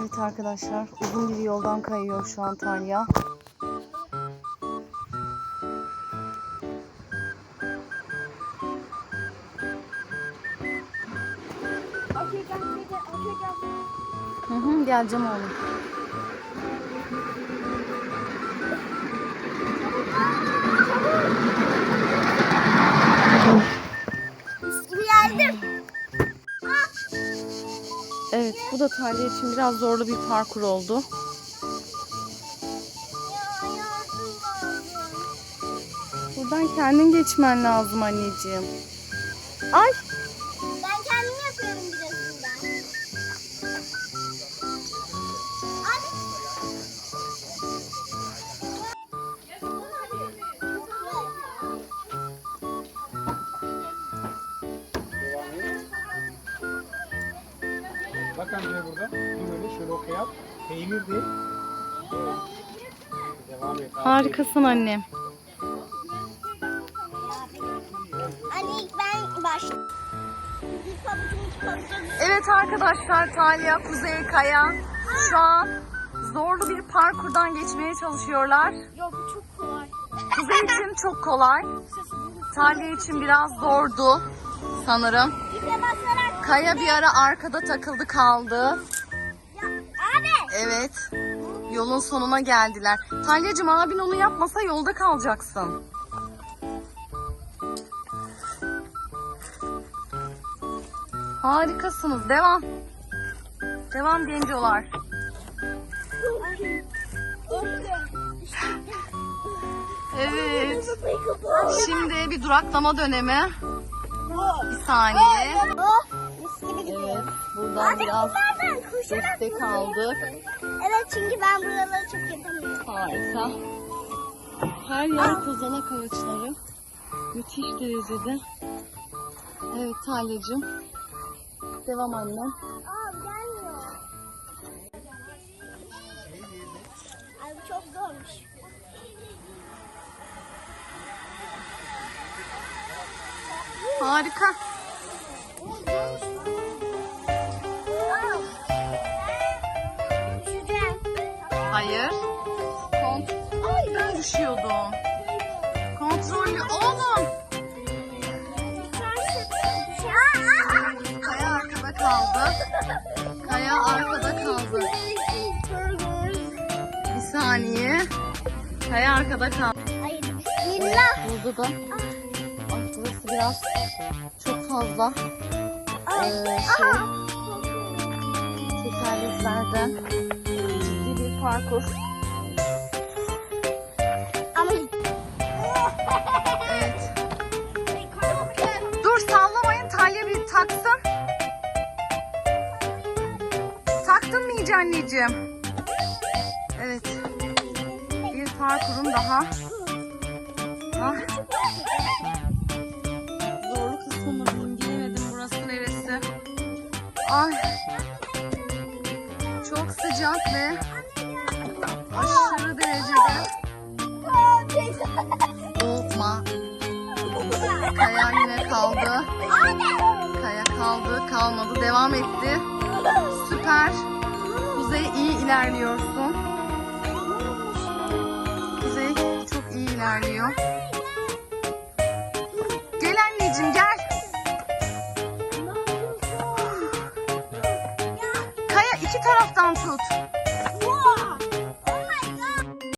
Evet arkadaşlar uzun bir yoldan kayıyor şu an gel. Hı hı, geleceğim oğlum. Bu da Talya için biraz zorlu bir parkur oldu. Buradan kendin geçmen lazım anneciğim. Ay Ben kendim yapıyorum birazından. Bak amca burada. Bir böyle şöyle oku yap. Peynir değil. Devam et. harikasın annem. Anne ilk ben. İlk pabucum pabucum. Evet arkadaşlar Talya, Kuzey Kaya şu an zorlu bir parkurdan geçmeye çalışıyorlar. Yok bu çok kolay. Kuzey için çok kolay. Talya için biraz zordu sanırım. Kaya bir ara arkada takıldı kaldı. Evet. Yolun sonuna geldiler. Talyacığım abin onu yapmasa yolda kalacaksın. Harikasınız. Devam. Devam gencolar. Evet. Şimdi bir duraklama dönemi. Bir saniye. Evet. Buradan biraz destek aldık. Evet çünkü ben buraları çok yapamıyorum. Harika. Her yer kozalak ağaçları. Müthiş derecede. Evet Talya'cığım. Devam annem. Harika. Hayır. Kont Ay ben düşüyordum. Kontrollü oğlum. Kaya arkada kaldı. Kaya arkada kaldı. Bir saniye. Kaya arkada kaldı. Hayır. Burada da burası biraz çok fazla Ee, şey. tekerleklerden ciddi bir parkur. Ama Evet. Dur sallamayın Talya bir taksın. Taktın mı iyice anneciğim? Evet. Bir parkurun daha. Ah. Diyeyim bilemedim burası neresi. Ay. Çok sıcak ve aşırı derecede soğukma. Kaya yine kaldı. Kaya kaldı, kalmadı, devam etti. Süper. Kuzey iyi ilerliyorsun. Kuzey çok iyi ilerliyor. İki taraftan tut.